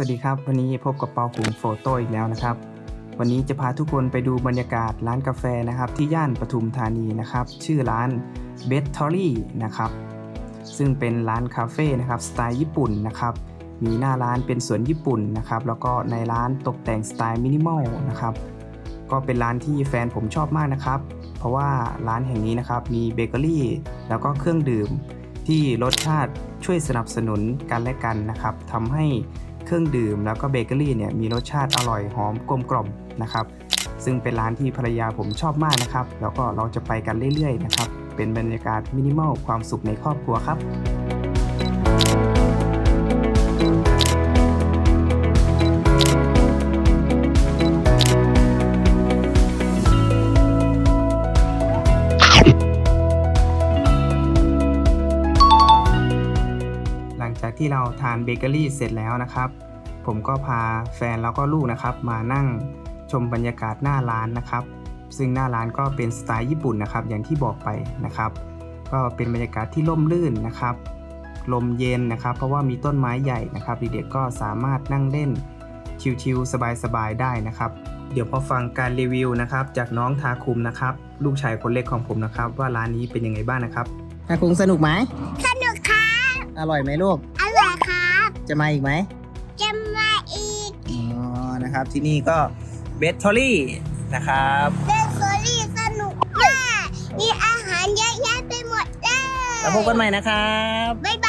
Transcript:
สวัสดีครับ วันนี้พบกับเปาขุมโฟโต้อีกแล้วนะครับ วันนี้จะพาทุกคนไปดูบรรยากาศร้านกาแฟนะครับ ที่ย่านปทุมธานีนะครับ ชื่อร้าน b e t t o r y นะครับ ซึ่งเป็นร้านคาเฟ่นะครับสไตล์ญี่ปุ่นนะครับ มีหน้าร้านเป็นสวนญี่ปุ่นนะครับ แล้วก็ในร้านตกแต่งสไตล์มินิมอลนะครับ ก็เป็นร้านที่แฟนผมชอบมากนะครับ เพราะว่าร้านแห่งนี้นะครับมีเบเกอรี่แล้วก็เครื่องดื่มที่รสชาติช่วยสนับสนุนกันและกันนะครับทำให้ เครื่องดื่มแล้วก็เบเกอรี่เนี่ยมีรสชาติอร่อยหอมกลมกล่อมนะครับ ซึ่งเป็นร้านที่ภรรยาผมชอบมากนะครับ แล้วก็เราจะไปกันเรื่อยๆนะครับ เป็นบรรยากาศมินิมอลความสุขในครอบครัวครับ ที่เราทานเบเกอรี่เสร็จแล้วนะครับ ผมก็พาแฟนแล้วก็ลูกนะครับ มานั่งชมบรรยากาศหน้าร้านนะครับ ซึ่งหน้าร้านก็เป็นสไตล์ญี่ปุ่นนะครับ อย่างที่บอกไปนะครับ ก็เป็นบรรยากาศที่ร่มรื่นนะครับ ลมเย็นนะครับ เพราะว่ามีต้นไม้ใหญ่นะครับเด็กๆก็สามารถนั่งเล่นชิลๆสบายๆได้นะครับ เดี๋ยวพอฟังการรีวิวนะครับ จากน้องทาคุมนะครับ ลูกชายคนเล็กของผมนะครับ ว่าร้านนี้เป็นยังไงบ้างนะครับทาคุมสนุกไหมสนุกครับอร่อยไหมลูกอร่อยครับ จะมาอีกไหม จะมาอีก อ๋อ นะครับ ที่นี่ก็เบสทอรี่นะครับเล่นโซลี่สนุกมาก มีอาหารเยอะแยะไปหมดเลย แล้วพบกันใหม่นะครับ บ๊ายบ